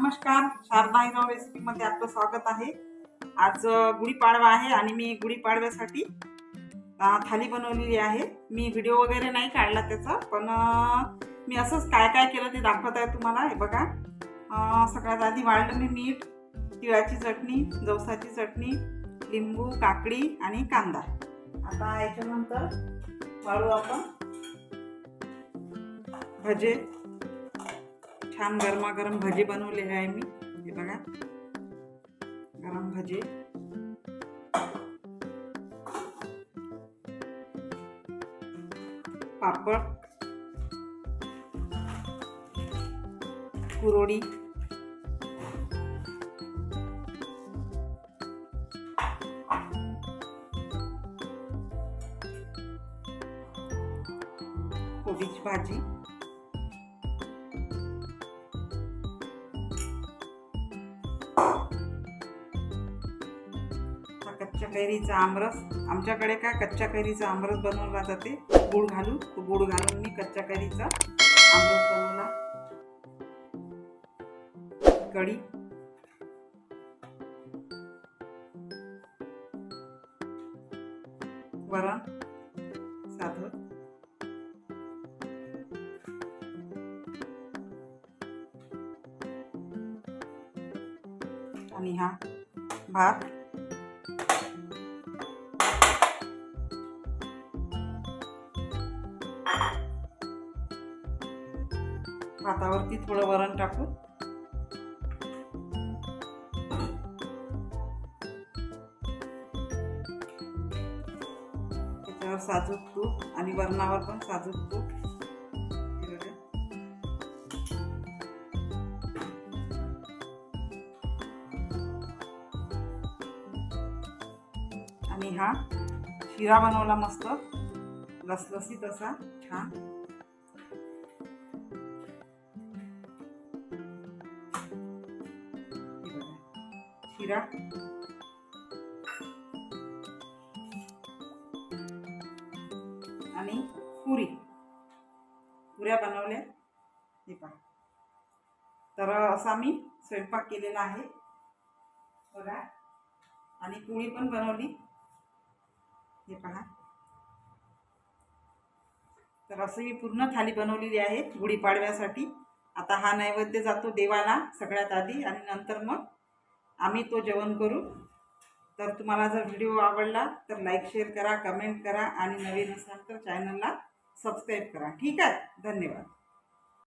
नमस्कार शारदा हिरो रेसिपीमध्ये आपलं स्वागत आहे. आज गुढीपाडवा आहे आणि मी गुढीपाडव्यासाठी थाली बनवलेली आहे. मी व्हिडिओ वगैरे नाही काढला त्याचा पण मी असंच काय काय केलं ते दाखवत आहे तुम्हाला. हे बघा. सगळ्यात आधी वाढलं मी मीठ तिळाची चटणी जवसाची चटणी लिंबू काकडी आणि कांदा. आता याच्यानंतर वाळू आपण भजे छान गरमागरम भजी बनवले आहे मी. हे बघा. गरम भजी. पापड. कुरोडी कोबीची भाजी. कच्च्या कैरीचा आमरस. आमच्याकडे काय कच्च्या कैरीचा आमरस बनवला जाते? गुळ घालून. तो गुळ घालून मी कच्च्या कैरीचा आमरस बनवला. कढी. वरण. साधं. आणि हा भात. भातावरती थोडं वरण टाकू त्याच्यावर साजूक तूप आणि वरणावर पण साजूक तूप. आणि हा शिरा बनवला मस्त. लसलसीत असा छान. शिरा आणि पुरी. पुऱ्या बनवल्या हे पहा. तर असा मी स्वयंपाक केलेला आहे. बघा. आणि पोळी पण बनवली. हे पहा. तर असं मी पूर्ण थाली बनवलेली आहे. गुढीपाडव्यासाठी आता हा नैवेद्य जातो देवाला सगळ्यात आधी आणि नंतर मग आम्ही तो जेवण करू. तर तुम्हाला जर व्हिडिओ आवडला तर लाईक शेअर करा कमेंट करा आणि नवीन असाल तर चॅनलला सबस्क्राईब करा. ठीक आहे? धन्यवाद.